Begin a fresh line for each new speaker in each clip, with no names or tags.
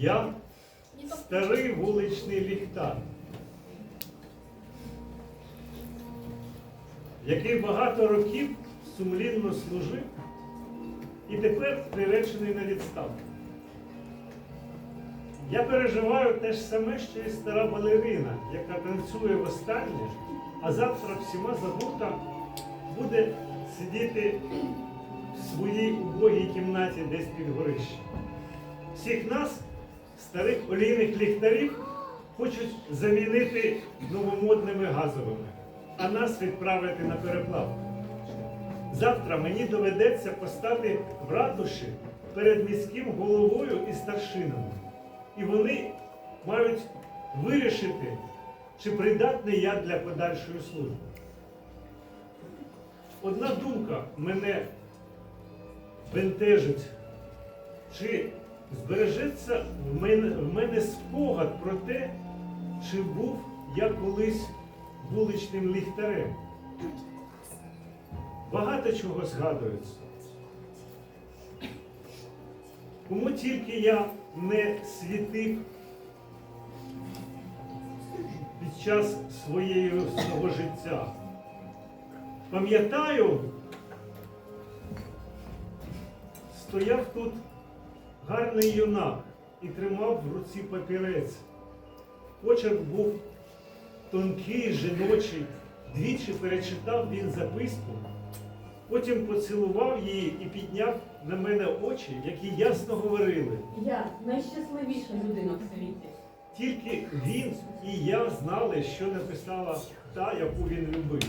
Я старий вуличний ліхтар, який багато років сумлінно служив і тепер приречений на відставку. Я переживаю те ж саме, що і стара балерина, яка танцює востаннє, а завтра всіма забута буде сидіти в своїй убогій кімнаті десь під горищем. Всіх нас, старих олійних ліхтарів, хочуть замінити новомодними газовими, а нас відправити на переплавку. Завтра мені доведеться постати в ратуші перед міським головою і старшинами. І вони мають вирішити, чи придатний я для подальшої служби. Одна думка мене бентежить, чи збережеться в мене, в мене спогад про те, чи був я колись вуличним ліхтарем. Багато чого згадується. Кому тільки я не світив під час своєї, свого життя. Пам'ятаю, стояв тут гарний юнак і тримав в руці папірець. Почерк був тонкий, жіночий. Двічі перечитав він записку, потім поцілував її і підняв на мене очі, які ясно говорили.
Я найщасливіша людина в світі.
Тільки він і я знали, що написала та, яку він любив.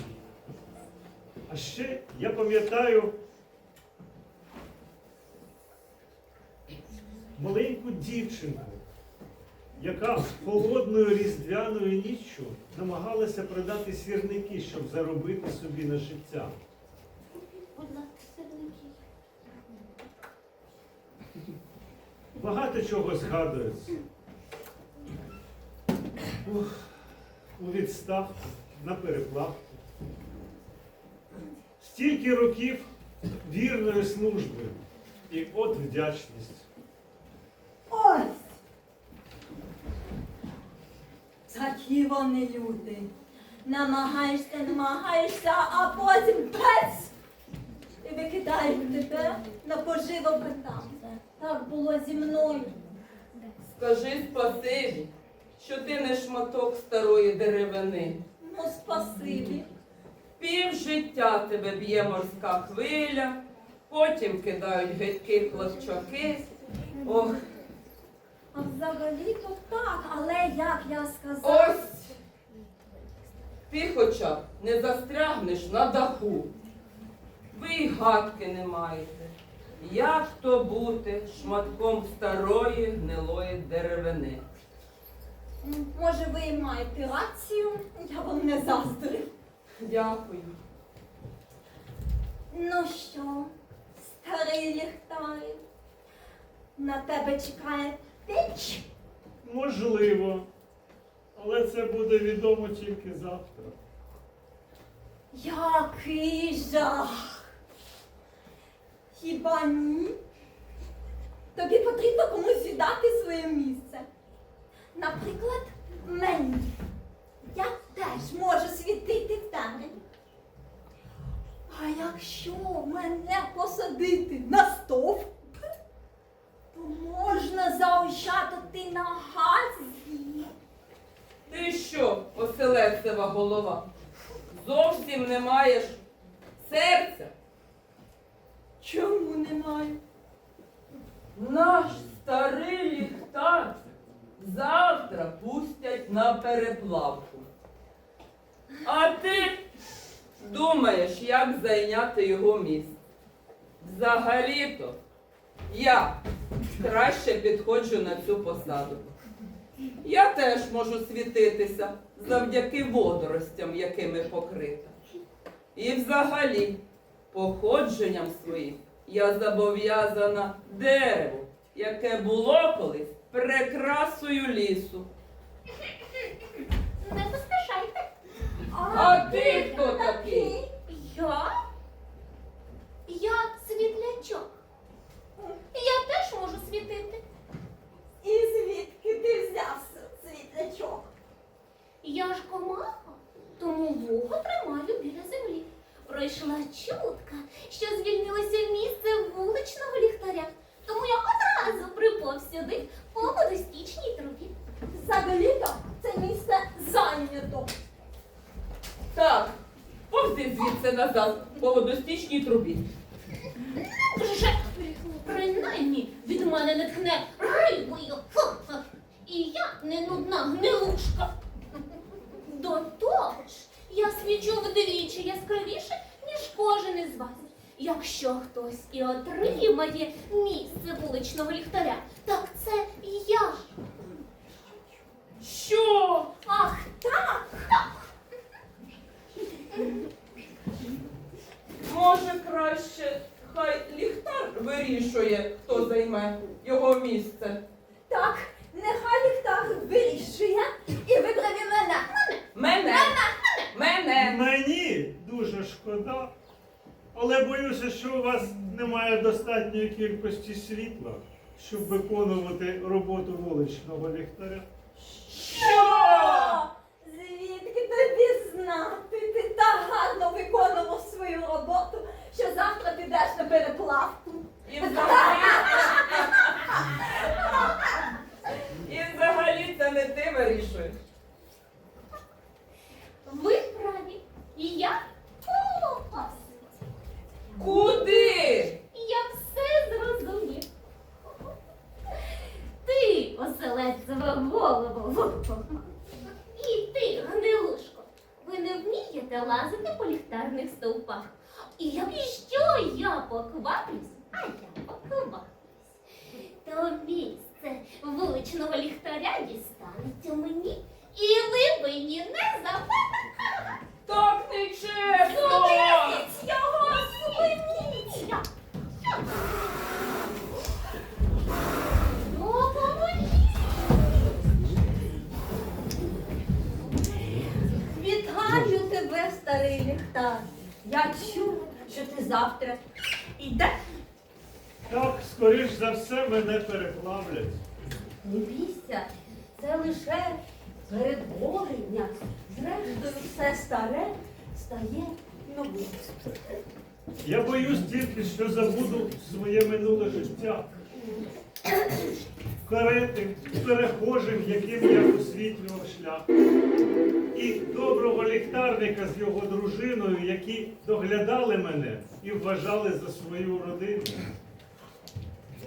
А ще я пам'ятаю маленьку дівчинку, яка холодною різдвяною ніччю намагалася продати сірники, щоб заробити собі на життя. Багато чого згадується. Ух, у відставку, на переплавку. Стільки років вірної служби. І от вдячність.
Ось! Такі вони люди. Намагаєшся, намагаєшся, а потім пець! І викидають тебе на поживо там. Так було зі мною.
Скажи спасибі, що ти не шматок старої деревини.
Ну, спасибі.
Пів життя тебе б'є морська хвиля, потім кидають гидкі хлопчаки. Ох,
А взагалі-то так, але як я сказала.
ось ти хоча б не застрягнеш на даху. Ви й гадки не маєте. Як то бути шматком старої гнилої деревини?
Може, ви і маєте рацію, я вам не заздрю.
Дякую.
Ну що, старий ліхтарик, на тебе чекає піч?
Можливо. Але це буде відомо тільки завтра.
Який жах! Хіба ні? Тобі потрібно комусь віддати своє місце. Наприклад, мені. Я теж можу світити в темряві. А якщо мене посадити на стовп, то можна заощадити на газі.
Ти що, оселедцева голова? Зовсім не маєш серця?
Чому немає?
Наш старий ліхтар завтра пустять на переплавку. А ти думаєш, як зайняти його місце? Взагалі-то я краще підходжу на цю посаду. Я теж можу світитися завдяки водоростям, якими покрита. І взагалі, походженням своїм я зобов'язана дереву, яке було колись прикрасою лісу. сидить по водостічній трубі.
Взагалі-то це місце зайнято. Так, повзи звідси
назад
по водостічній трубі.
Вже принаймні від мене не тхне рибою. І я не нудна гнилушка. До того ж, я свічу вдвічі яскравіше, ніж кожен із вас. Якщо хтось і отримає місце вуличного ліхтаря, так це я.
Що?
Ах, так, так.
Може, краще хай ліхтар вирішує, хто займе його місце.
Так, нехай ліхтар вирішує і вибере мене.
Мене! Мене!
Мені дуже шкода, але боюся, що у вас немає достатньої кількості світла, щоб виконувати роботу вуличного ліхтаря.
Що? Звідки тобі знати? Ти так гарно виконував свою роботу, що завтра підеш на переплавку.
І взагалі, і взагалі це не ти вирішуєш.
Лазити по ліхтарних стовпах. І якщо я покваплюсь, а я покваплюсь, то місце вуличного ліхтаря дістанеться мені. І ви мені не запитаєте.
Так нечесно!
Зупиніть його, зупиніть!
Ліхтар. Я чув, що ти завтра йдеш.
Так, скоріш за все, мене переплавлять.
Не бійся, це лише перетворення. Зрештою, все старе стає новим.
Я боюсь тільки, що забуду своє минуле життя. Карети, перехожим, яким я освітлював шлях. І доброго ліхтарника з його дружиною, які доглядали мене і вважали за свою родину.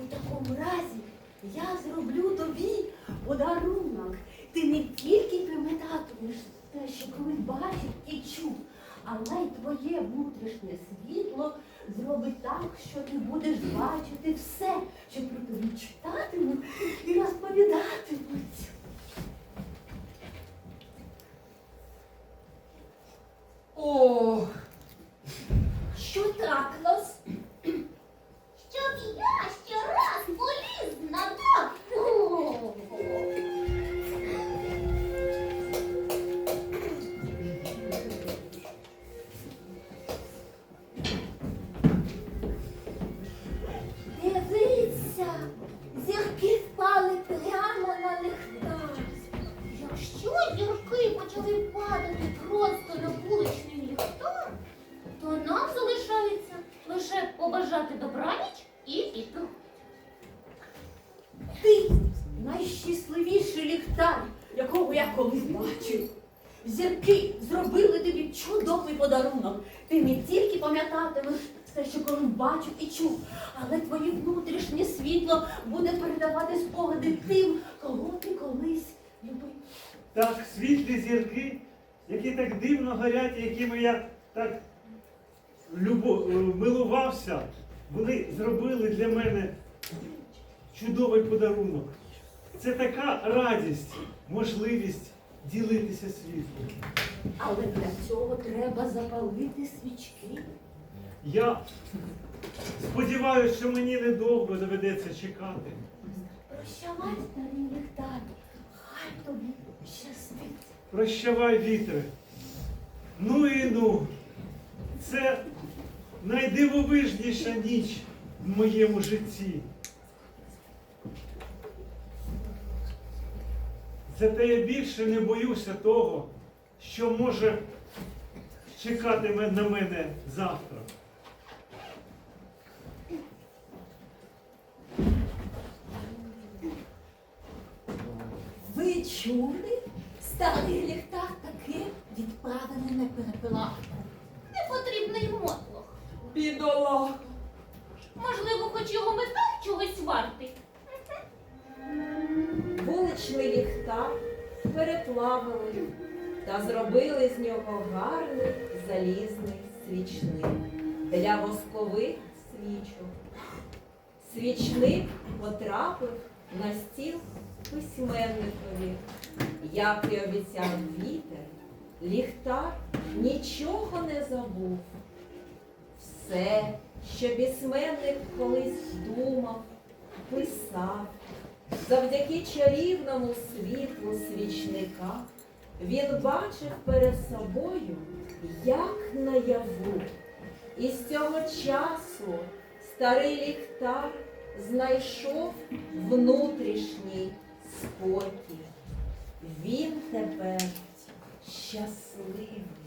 У такому разі я зроблю тобі подарунок. Ти не тільки пам'ятатимеш те, що колись бачив і чув, але й твоє внутрішнє світло зробить так, що ти будеш бачити все, що про тебе читатимуть і розповідатимуть.
Ох,
побажати добраніч і піти.
Ти найщасливіший ліхтар, якого я колись бачив. Зірки зробили тобі чудовий подарунок. Ти не тільки пам'ятатимеш все, що колись бачив і чув, але твоє внутрішнє світло буде передавати спогади тим, кого ти колись любив.
Так, світлі зірки, які так дивно горять, якими я так любо, е, милувався, вони зробили для мене чудовий подарунок. Це така радість, можливість ділитися світлом.
Але для цього треба запалити свічки.
Я сподіваюся, що мені недовго доведеться чекати.
Прощавай, старий ліхтар, хай тобі щастить.
Прощавай, вітре. Ну і ну. Це найдивовижніша ніч в моєму житті. Зате я більше не боюся того, що може чекати на мене завтра.
Ви чули? Старий ліхтар таки відправлений на перепилавку.
Непотрібний мотлох.
бідолаха.
Можливо, хоч його металь чогось вартий.
Вуличний ліхтар переплавили та зробили з нього гарний залізний свічник для воскових свічок. Свічник потрапив на стіл письменникові. Як і обіцяв вітер, ліхтар нічого не забув. Все, що письменник колись думав, писав, Завдяки чарівному світлу свічника він бачив перед собою, як наяву. І з цього часу старий ліхтар знайшов внутрішній спокій. Він тепер just leave